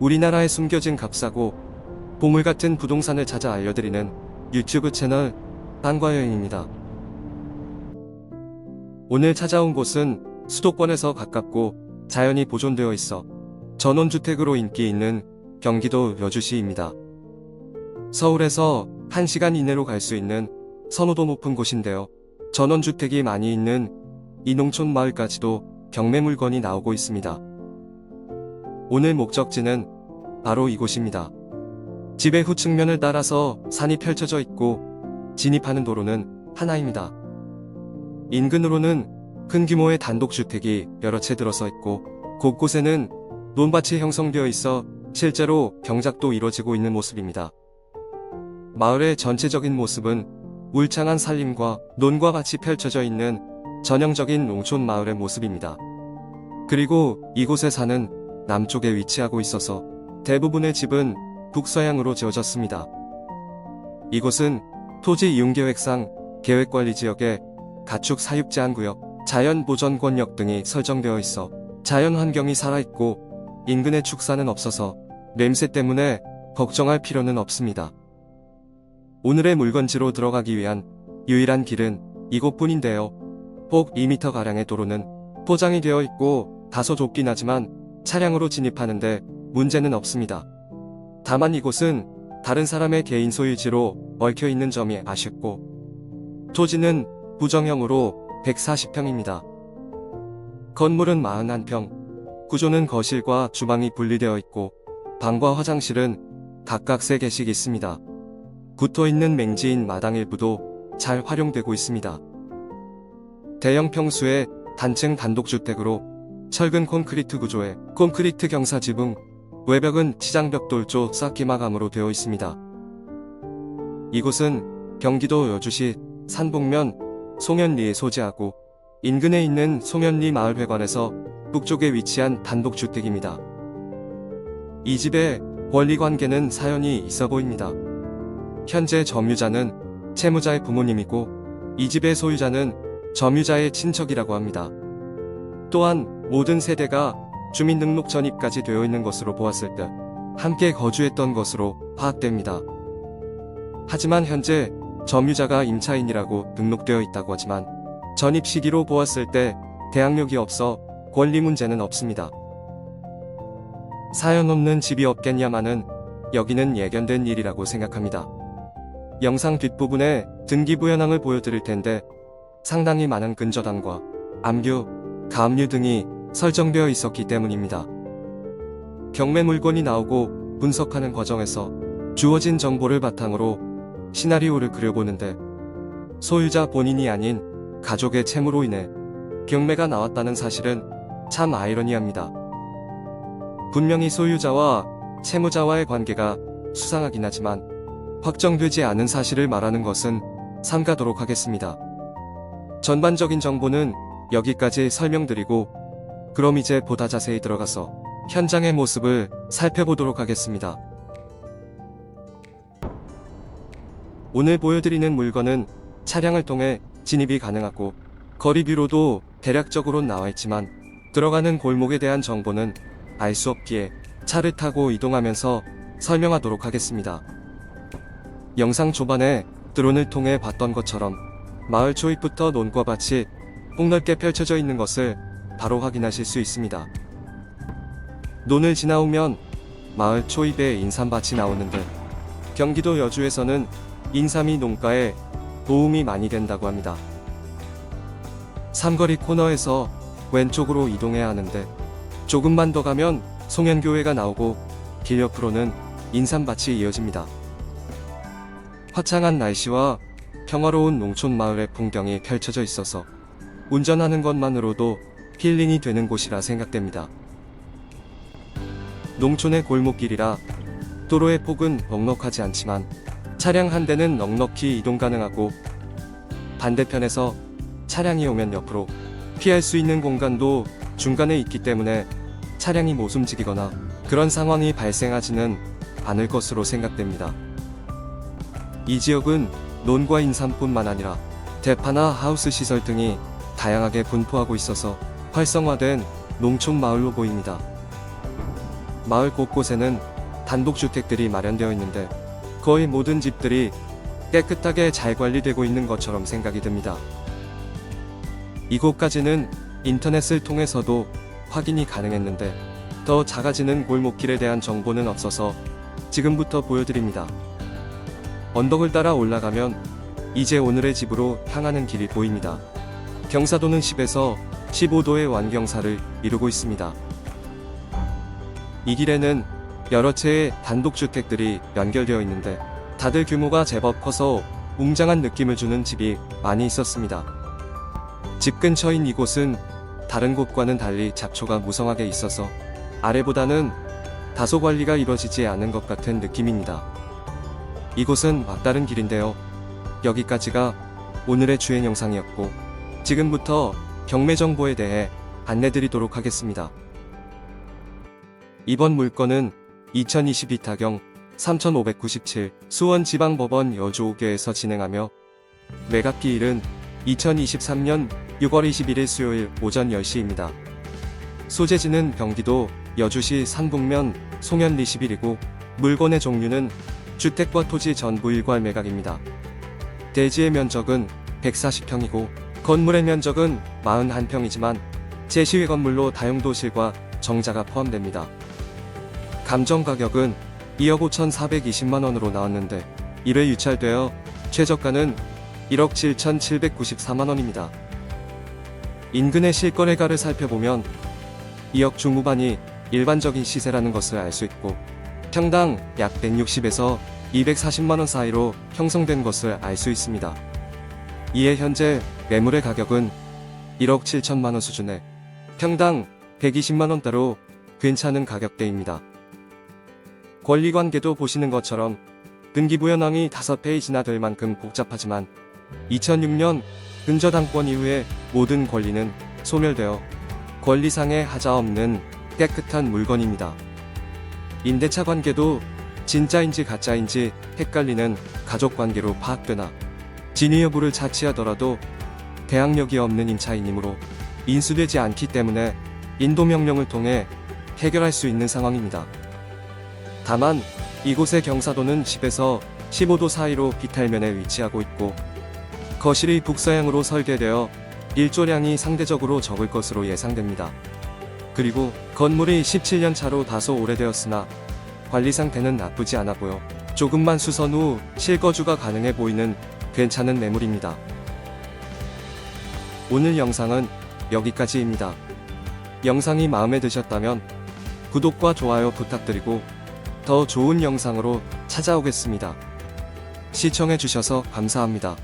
우리나라에 숨겨진 값싸고 보물 같은 부동산을 찾아 알려드리는 유튜브 채널 땅과 여행입니다. 오늘 찾아온 곳은 수도권에서 가깝고 자연이 보존되어 있어 전원주택으로 인기 있는 경기도 여주시입니다. 서울에서 1시간 이내로 갈 수 있는 선호도 높은 곳인데요. 전원주택이 많이 있는 이 농촌 마을까지도 경매 물건이 나오고 있습니다. 오늘 목적지는 바로 이곳입니다. 집의 후측면을 따라서 산이 펼쳐져 있고 진입하는 도로는 하나입니다. 인근으로는 큰 규모의 단독주택이 여러 채 들어서 있고 곳곳에는 논밭이 형성되어 있어 실제로 경작도 이루어지고 있는 모습입니다. 마을의 전체적인 모습은 울창한 산림과 논과 밭이 펼쳐져 있는 전형적인 농촌 마을의 모습입니다. 그리고 이곳의 산은 남쪽에 위치하고 있어서 대부분의 집은 북서향으로 지어졌습니다. 이곳은 토지 이용계획상 계획관리지역에 가축 사육 제한구역, 자연보전권역 등이 설정되어 있어 자연 환경이 살아있고 인근의 축사는 없어서 냄새 때문에 걱정할 필요는 없습니다. 오늘의 물건지로 들어가기 위한 유일한 길은 이곳뿐인데요. 폭 2m가량의 도로는 포장이 되어 있고 다소 좁긴 하지만 차량으로 진입하는데 문제는 없습니다. 다만 이곳은 다른 사람의 개인 소유지로 얽혀 있는 점이 아쉽고 토지는 부정형으로 140평입니다. 건물은 41평, 구조는 거실과 주방이 분리되어 있고 방과 화장실은 각각 3개씩 있습니다. 붙어 있는 맹지인 마당 일부도 잘 활용되고 있습니다. 대형 평수의 단층 단독주택으로 철근 콘크리트 구조의 콘크리트 경사 지붕, 외벽은 치장벽 돌조 쌓기 마감으로 되어 있습니다. 이곳은 경기도 여주시 산복면 송현리에 소재하고 인근에 있는 송현리 마을회관에서 북쪽에 위치한 단독주택입니다. 이 집의 권리 관계는 사연이 있어 보입니다. 현재 점유자는 채무자의 부모님이고 이 집의 소유자는 점유자의 친척이라고 합니다. 또한 모든 세대가 주민등록 전입까지 되어 있는 것으로 보았을 때 함께 거주했던 것으로 파악됩니다. 하지만 현재 점유자가 임차인이라고 등록되어 있다고 하지만 전입 시기로 보았을 때 대항력이 없어 권리 문제는 없습니다. 사연 없는 집이 없겠냐마는 여기는 예견된 일이라고 생각합니다. 영상 뒷부분에 등기부 현황을 보여드릴 텐데 상당히 많은 근저당과 암규, 가압류 등이 설정되어 있었기 때문입니다. 경매 물건이 나오고 분석하는 과정에서 주어진 정보를 바탕으로 시나리오를 그려보는데 소유자 본인이 아닌 가족의 채무로 인해 경매가 나왔다는 사실은 참 아이러니합니다. 분명히 소유자와 채무자와의 관계가 수상하긴 하지만 확정되지 않은 사실을 말하는 것은 삼가도록 하겠습니다. 전반적인 정보는 여기까지 설명드리고 그럼 이제 보다 자세히 들어가서 현장의 모습을 살펴보도록 하겠습니다. 오늘 보여드리는 물건은 차량을 통해 진입이 가능하고 거리뷰로도 대략적으로 나와 있지만 들어가는 골목에 대한 정보는 알 수 없기에 차를 타고 이동하면서 설명하도록 하겠습니다. 영상 초반에 드론을 통해 봤던 것처럼 마을 초입부터 논과 밭이 폭넓게 펼쳐져 있는 것을 바로 확인하실 수 있습니다. 논을 지나오면 마을 초입에 인삼밭이 나오는데 경기도 여주에서는 인삼이 농가에 도움이 많이 된다고 합니다. 삼거리 코너에서 왼쪽으로 이동해야 하는데 조금만 더 가면 송현교회가 나오고 길 옆으로는 인삼밭이 이어집니다. 화창한 날씨와 평화로운 농촌 마을의 풍경이 펼쳐져 있어서 운전하는 것만으로도 힐링이 되는 곳이라 생각됩니다. 농촌의 골목길이라 도로의 폭은 넉넉하지 않지만 차량 한 대는 넉넉히 이동 가능하고 반대편에서 차량이 오면 옆으로 피할 수 있는 공간도 중간에 있기 때문에 차량이 못 움직이거나 그런 상황이 발생하지는 않을 것으로 생각됩니다. 이 지역은 논과 인삼뿐만 아니라 대파나 하우스 시설 등이 다양하게 분포하고 있어서 활성화된 농촌 마을로 보입니다. 마을 곳곳에는 단독주택들이 마련되어 있는데 거의 모든 집들이 깨끗하게 잘 관리되고 있는 것처럼 생각이 듭니다. 이곳까지는 인터넷을 통해서도 확인이 가능했는데 더 작아지는 골목길에 대한 정보는 없어서 지금부터 보여드립니다. 언덕을 따라 올라가면 이제 오늘의 집으로 향하는 길이 보입니다. 경사도는 10에서 15도의 완경사를 이루고 있습니다. 이 길에는 여러 채의 단독주택들이 연결되어 있는데 다들 규모가 제법 커서 웅장한 느낌을 주는 집이 많이 있었습니다. 집 근처인 이곳은 다른 곳과는 달리 잡초가 무성하게 있어서 아래보다는 다소 관리가 이루어지지 않은 것 같은 느낌입니다. 이곳은 막다른 길인데요. 여기까지가 오늘의 주행 영상이었고 지금부터 경매 정보에 대해 안내드리도록 하겠습니다. 이번 물건은 2022 타경 3597 수원지방법원 여주 5개에서 진행하며 매각 기일은 2023년 6월 21일 수요일 오전 10시입니다. 소재지는 경기도 여주시 산북면 송현 리시빌이고 물건의 종류는 주택과 토지 전부 일괄 매각입니다. 대지의 면적은 140평이고 건물의 면적은 41평이지만 제시외 건물로 다용도실과 정자가 포함됩니다. 감정 가격은 2억 5,420만 원으로 나왔는데 1회 유찰되어 최저가는 1억 7,794만 원입니다. 인근의 실거래가를 살펴보면 2억 중후반이 일반적인 시세라는 것을 알 수 있고 평당 약 160에서 240만 원 사이로 형성된 것을 알 수 있습니다. 이에 현재 매물의 가격은 1억 7천만 원 수준에 평당 120만 원대로 괜찮은 가격대입니다. 권리관계도 보시는 것처럼 등기부연항이 5페이지나 될 만큼 복잡하지만 2006년 근저당권 이후에 모든 권리는 소멸되어 권리상의 하자 없는 깨끗한 물건입니다. 임대차 관계도 진짜인지 가짜인지 헷갈리는 가족 관계로 파악되나 진위 여부를 자취하더라도 대항력이 없는 임차인이므로 인수되지 않기 때문에 인도명령을 통해 해결할 수 있는 상황입니다. 다만 이곳의 경사도는 10에서 15도 사이로 비탈면에 위치하고 있고 거실이 북서향으로 설계되어 일조량이 상대적으로 적을 것으로 예상됩니다. 그리고 건물이 17년 차로 다소 오래되었으나 관리 상태는 나쁘지 않아 보여 조금만 수선 후 실거주가 가능해 보이는 괜찮은 매물입니다. 오늘 영상은 여기까지입니다. 영상이 마음에 드셨다면 구독과 좋아요 부탁드리고 더 좋은 영상으로 찾아오겠습니다. 시청해주셔서 감사합니다.